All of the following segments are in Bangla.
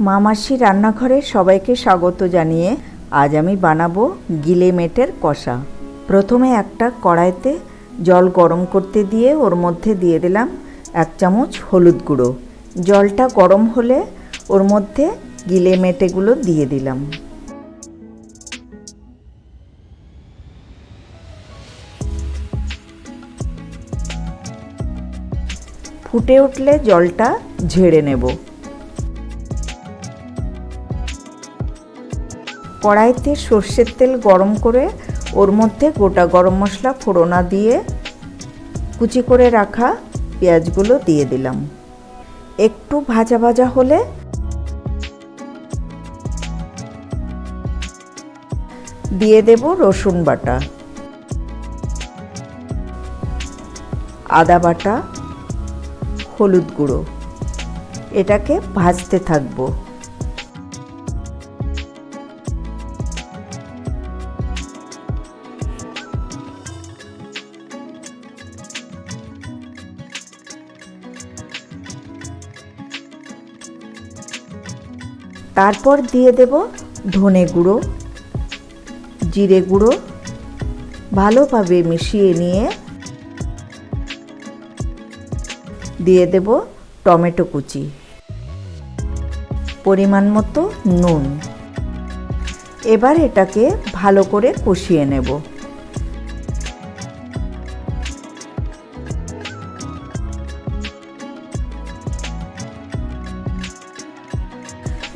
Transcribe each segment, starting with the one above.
মামাসি রান্নাঘরে সবাইকে স্বাগত জানিয়ে আজ আমি বানাবো গিলে মেটের কষা। প্রথমে একটা কড়াইতে জল গরম করতে দিয়ে ওর মধ্যে দিয়ে দিলাম এক চামচ হলুদ গুঁড়ো। জলটা গরম হলে ওর মধ্যে গিলে মেটেগুলো দিয়ে দিলাম। ফুটে উঠলে জলটা ঝেড়ে নেব। কড়াইতে সর্ষের তেল গরম করে ওর মধ্যে গোটা গরম মশলা ফোড়না দিয়ে কুচি করে রাখা পেঁয়াজগুলো দিয়ে দিলাম। একটু ভাজা ভাজা হলে দিয়ে দেব রসুন বাটা। আদা বাটা, হলুদ গুঁড়ো। এটাকে ভাজতে থাকব। তারপর দিয়ে দেব ধনে গুঁড়ো, জিরে গুঁড়ো, ভালোভাবে মিশিয়ে নিয়ে দিয়ে দেব টমেটো কুচি। পরিমাণ মতো নুন। এবার এটাকে ভালো করে কষিয়ে নেব।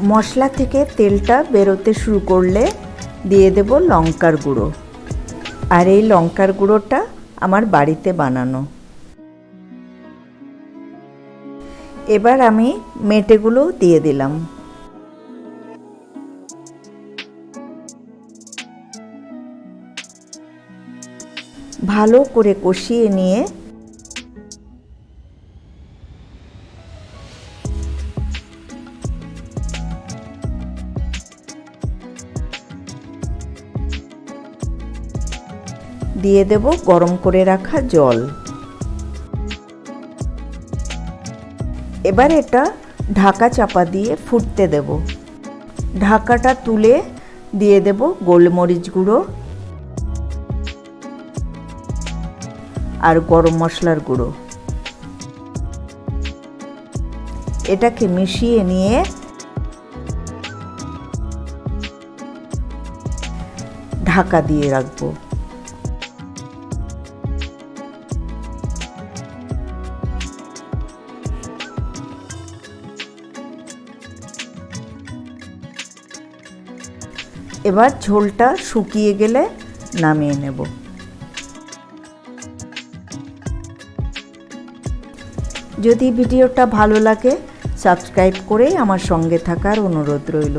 মশলা থেকে তেলটা বেরোতে শুরু করলে দিয়ে দেব লঙ্কার গুঁড়ো। আর এই লঙ্কার গুঁড়োটা আমার বাড়িতে বানানো। এবার আমি মেটেগুলো দিয়ে দিলাম। ভালো করে কষিয়ে নিয়ে দিয়ে দেব গরম করে রাখা জল। এবার এটা ঢাকা চাপা দিয়ে ফুটতে দেব। ঢাকাটা তুলে দিয়ে দেব গোলমরিচ গুঁড়ো আর গরম মশলার গুঁড়ো। এটাকে মিশিয়ে নিয়ে ঢাকা দিয়ে রাখব। এবার ঝোলটা শুকিয়ে গেলে নামিয়ে নেব। যদি ভিডিওটা ভালো লাগে, সাবস্ক্রাইব করে আমার সঙ্গে থাকার অনুরোধ রইল।